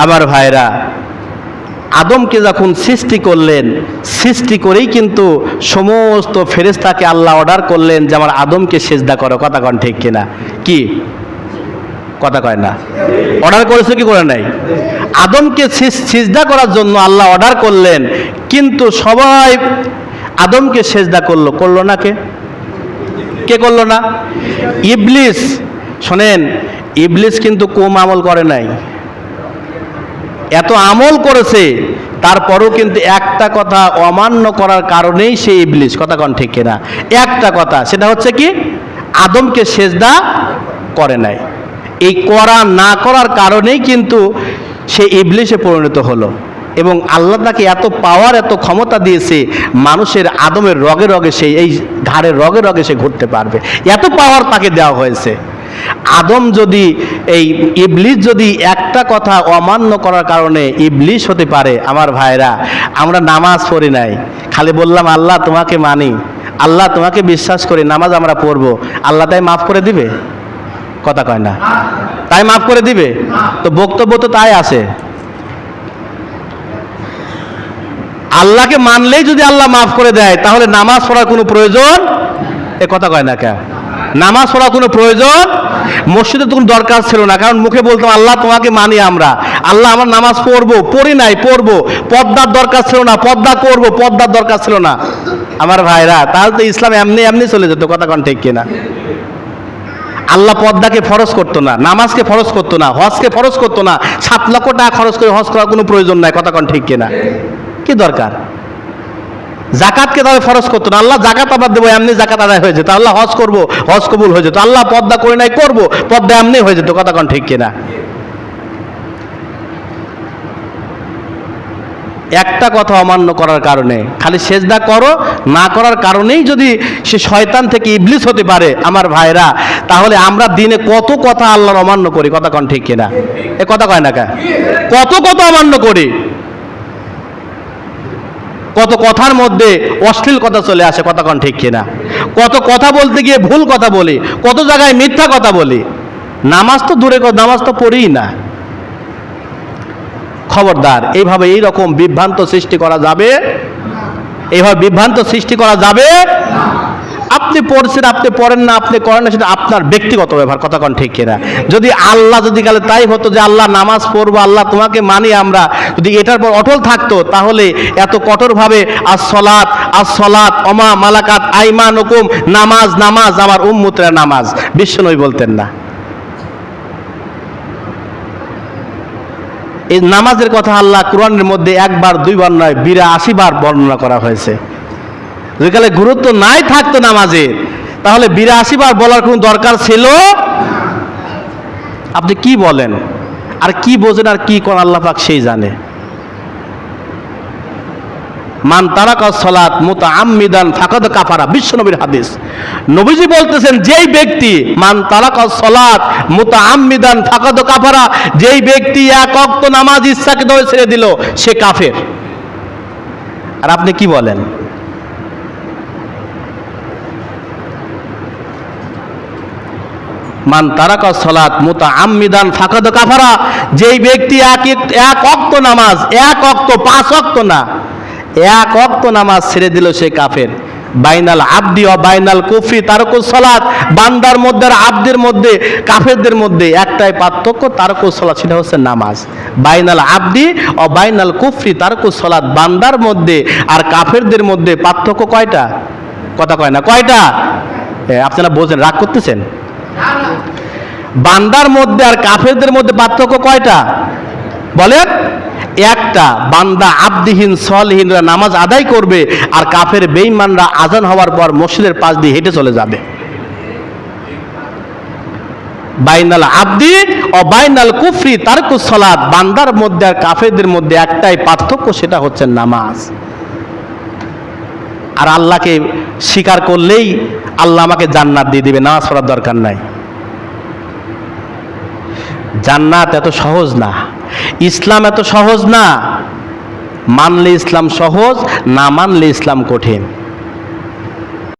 আমার ভাইরা, আদমকে যখন সৃষ্টি করলেন, সৃষ্টি করেই কিন্তু সমস্ত ফেরেস্তাকে আল্লাহ অর্ডার করলেন যে, আমার আদমকে সেজদা করো। কথা কন ঠিক কিনা? কি? কথা কয় না। অর্ডার করেছে কি করে নাই? আদমকে সিজ- সিজদা করার জন্য আল্লাহ অর্ডার করলেন, কিন্তু সবাই আদমকে সেজদা করল। করল না কে? কে করল না? ইবলিস। শোনেন, ইবলিস কিন্তু কম আমল করে নাই। এত আমল করেছে, তারপরও কিন্তু একটা কথা অমান্য করার কারণেই সে ইবলিস। কথা কন ঠিক কিনা? একটা কথা, সেটা হচ্ছে কি? আদমকে সেজদা করে নাই। এই করা না করার কারণেই কিন্তু সে ইবলিসে পরিণত হলো। এবং আল্লাহ তাকে এত পাওয়ার এত ক্ষমতা দিয়েছে, মানুষের আদমের রগে রগে সে, এই ঘাড়ের রগে রগে সে ঘুরতে পারবে। এত পাওয়ার তাকে দেওয়া হয়েছে। আদম যদি এই ইবলিস যদি একটা কথা অমান্য করার কারণে ইবলিস হতে পারে, আমার ভাইরা, আমরা নামাজ পড়ি নাই। খালি বললাম, আল্লাহ তোমাকে মানি, আল্লাহ তোমাকে বিশ্বাস করি, নামাজ আমরা পড়ব। আল্লাহ তাই মাফ করে দিবে? কথা কয় না। তাই মাফ করে দিবে? তো বক্তব্য তো তাই আছে। আল্লাহকে মানলেই যদি আল্লাহ মাফ করে দেয়, তাহলে নামাজ পড়ার কোনো প্রয়োজন? এ কথা কয় না কে নামাজ পড়ার কোনো প্রয়োজন? মসজিদে তখন দরকার ছিল না, কারণ মুখে বলতাম, আল্লাহ তোমাকে মানি আমরা। আল্লাহ আমার নামাজ পড়ব, পড়ি নাই, পড়ব। পদ্মার দরকার ছিল না পদ্মা করব পদ্মার দরকার ছিল না। আমার ভাইরা, তাহলে তো ইসলাম এমনি এমনি চলে যেত, কথা কন ঠিক কিনা? আল্লাহ পদ্মাকে ফরজ করতো না, নামাজকে ফরজ করতো না, হজকে ফরজ করতো না, সাত লক্ষ টাকা খরচ করে হজ করার কোনো প্রয়োজন নাই, কথা কন ঠিক কিনা? কি দরকার? জাকাতকে তাহলে ফরজ করতো না। আল্লাহ জাকাত আবার দেবো, এমনি জাকাত আদায় হয়ে যেত। আল্লাহ হজ করব, হজ কবুল হয়ে যেত। আল্লাহ পদ্মা করে নাই করব, পদ্মা এমনি হয়ে যেত। কথা কন ঠিক কিনা? একটা কথা অমান্য করার কারণে, খালি সেজদা করো, না করার কারণেই যদি সে শয়তান থেকে ইবলিস হতে পারে, আমার ভাইরা, তাহলে আমরা দিনে কত কথা আল্লাহর অমান্য করি। কথা কন ঠিক কিনা? এ কথা কয় না কা? কত কথা অমান্য করি? কত কথার মধ্যে অশ্লীল কথা চলে আসে কতক্ষণ ঠিক কিনা? কত কথা বলতে গিয়ে ভুল কথা বলি, কত জায়গায় মিথ্যা কথা বলি। নামাজ তো দূরে নামাজ তো পড়িই না। খবরদার, এইভাবে এই রকম বিভ্রান্ত সৃষ্টি করা যাবে? এইভাবে বিভ্রান্ত সৃষ্টি করা যাবে? আপনি পড়ছেন, আপনি পড়েন না, আপনি করেন না, সেটা আপনার ব্যক্তিগত ব্যাপার, কথা কন ঠিক কিনা। যদি আল্লাহ, যদি কালে তাই হতো যে আল্লাহ নামাজ পড়ব, আল্লাহ তোমাকে মানি আমরা, যদি এটার পর অটল থাকতো, তাহলে এত কঠোরভাবে আজ সলাৎ আজ সলাৎ অমা মালাকাত আইমান হুকুম নামাজ নামাজ, আমার উম্মুতরা নামাজ। বিশ্বনবী বলতেন না। এই নামাজের কথা আল্লাহ কোরআনের মধ্যে একবার, দুইবার নয়, বিরাশি বার বর্ণনা করা হয়েছে। কালে গুরুত্ব নাই থাকতো নামাজের তাহলে বিরাশি বার বলার কোনো দরকার ছিল? আপনি কি বলেন? আর কি বোঝেন আর কি করেন আল্লাহ পাক সেই জানে। মান তারাকা সলাত মুতা আম্মিদান ফাকাদ কাফারা, বিশ্ব নবীর হাদিস। নবীজি বলতেছেন, যেই ব্যক্তি মান তারাকা সলাত মুতা আম্মিদান ফাকাদ কাফারা, যেই ব্যক্তি এক অক্ত নামাজ ইচ্ছাকে ধরে ছেড়ে দিল, সে কাফের। আর আপনি কি বলেন? মান তারাকা সলাত মুতা আম্মিদান ফাকাদ কাফারা। যেই ব্যক্তি এক এক- অক্ত নামাজ, এক অক্ত, পাঁচ অক্ত না, এক অক্ত নামাজ ছেড়ে দিল সে কাফের। বাইনাল আব্দি ও বাইনাল কুফরি তারকু সলাত। বান্দার মধ্যে আর আব্দের মধ্যে, কাফেরদের মধ্যে একটাই পার্থক্য তারকু সলাত, সেটা হচ্ছে নামাজ। বাইনাল আব্দি ও বাইনাল কুফরি তারকু সলাত, বান্দার মধ্যে আর কাফেরদের মধ্যে পার্থক্য কয়টা? কথা কয় না, কয়টা? আপনারা বোঝেন, রাগ করতেছেন? বান্দার মধ্যে আর কাফেরদের মধ্যে পার্থক্য কয়টা? বলেন, একটা, বান্দা আব্দিহীন, সলহীনরা নামাজ আদায় করবে আর কাফের বেঈমানরা আজান হওয়ার পর মসজিদের পাশ দিয়ে হেঁটে চলে যাবে। বাইনাল আব্দি ও বাইনাল কুফরি তারকু সলাদ বান্দার মধ্যে আর কাফেরদের মধ্যে একটাই পার্থক্য, সেটা হচ্ছে নামাজ। আর আল্লাহকে স্বীকার করলেই আল্লাহ আমাকে জান্নাত দিয়ে দেবে, নামাজ পড়ার দরকার নাই। জান্নাত এত সহজ না, ইসলাম এত সহজ না। মানলে ইসলাম সহজ, না মানলে ইসলাম কঠিন।